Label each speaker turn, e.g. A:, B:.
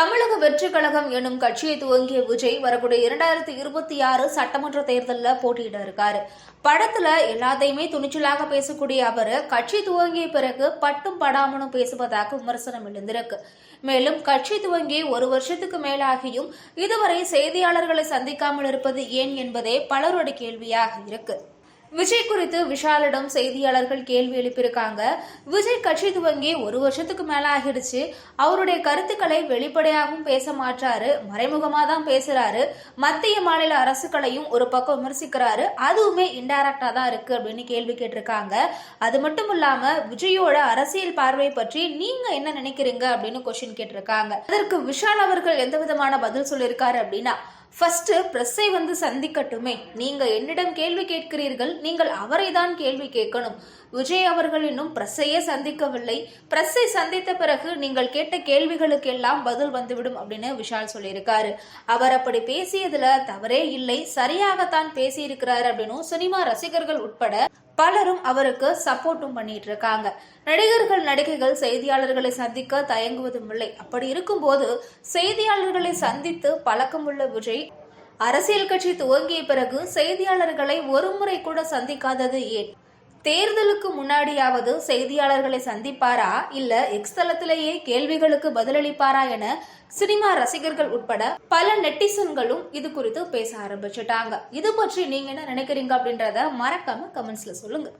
A: தமிழக வெற்றி கழகம் எனும் கட்சியை துவங்கிய விஜய் வரக்கூடிய இரண்டாயிரத்தி இருபத்தி ஆறு சட்டமன்ற தேர்தலில் போட்டியிட இருக்காரு. படத்துல எல்லாத்தையுமே துணிச்சலாக பேசக்கூடிய அவர் கட்சி துவங்கிய பிறகு பட்டும் படாமலும் பேசுவதாக விமர்சனம் எழுந்திருக்கு. மேலும் கட்சி துவங்கி ஒரு வருஷத்துக்கு மேலாகியும் இதுவரை செய்தியாளர்களை சந்திக்காமல் இருப்பது ஏன் என்பதே பலருடைய கேள்வியாக இருக்கு. விஜய் குறித்து விஷாலிடம் செய்தியாளர்கள் கேள்வி எழுப்பியிருக்காங்க. விஜய் கட்சி துவங்கி ஒரு வருஷத்துக்கு மேல ஆகிடுச்சு. அவருடைய கருத்துக்களை வெளிப்படையாகவும் பேச மாட்டாரு மறைமுகமா தான் பேசுறாரு. மத்திய மாநில அரசுகளையும் ஒரு பக்கம் விமர்சிக்கிறாரு. அதுவுமே இன்டைரக்டா தான் இருக்கு அப்படின்னு கேள்வி கேட்டிருக்காங்க. அது மட்டும் இல்லாம விஜயோட அரசியல் பார்வை பற்றி நீங்க என்ன நினைக்கிறீங்க அப்படின்னு கொஸ்டின் கேட்டிருக்காங்க. அதற்கு விஷால் அவர்கள் எந்த விதமான பதில் சொல்லியிருக்காரு அப்படின்னா ஃபர்ஸ்ட் பிரஸ்ஸை வந்து சந்திக்கட்டுமே. நீங்க என்னிடம் கேள்வி கேட்கிறீர்கள் நீங்கள் அவரை தான் கேள்வி கேட்கணும். விஜய் அவர்கள் இன்னும் பிரஸ்ஸையே சந்திக்கவில்லை. பிரஸ்ஸை சந்தித்த பிறகு நீங்கள் கேட்ட கேள்விகளுக்கெல்லாம் பதில் வந்துவிடும் அப்படின்னு விஷால் சொல்லியிருக்காரு. அவர் அப்படி பேசியதுல தவறே இல்லை. சரியாகத்தான் பேசியிருக்கிறார் அப்படின்னு சினிமா ரசிகர்கள் உட்பட பலரும் அவருக்கு சப்போர்ட்டும் பண்ணிட்டு இருக்காங்க நடிகர்கள் நடிகைகள் செய்தியாளர்களை சந்திக்க தயங்குவதும் இல்லை அப்படி இருக்கும்போது செய்தியாளர்களை சந்தித்து பழக்கமுள்ள விஜய் அரசியல் கட்சி துவங்கிய பிறகு செய்தியாளர்களை ஒருமுறை கூட சந்திக்காதது ஏன்? தேர்தலுக்கு முன்னாடியாவது செய்தியாளர்களை சந்திப்பாரா? இல்ல எக்ஸ்தலத்திலேயே கேள்விகளுக்கு பதிலளிப்பாரா என சினிமா ரசிகர்கள் உட்பட பல நெட்டிசன்களும் இது குறித்து பேச ஆரம்பிச்சுட்டாங்க. இது பற்றி நீங்க என்ன நினைக்கிறீங்க அப்படின்றத மறக்காம கமெண்ட்ஸ்ல சொல்லுங்க.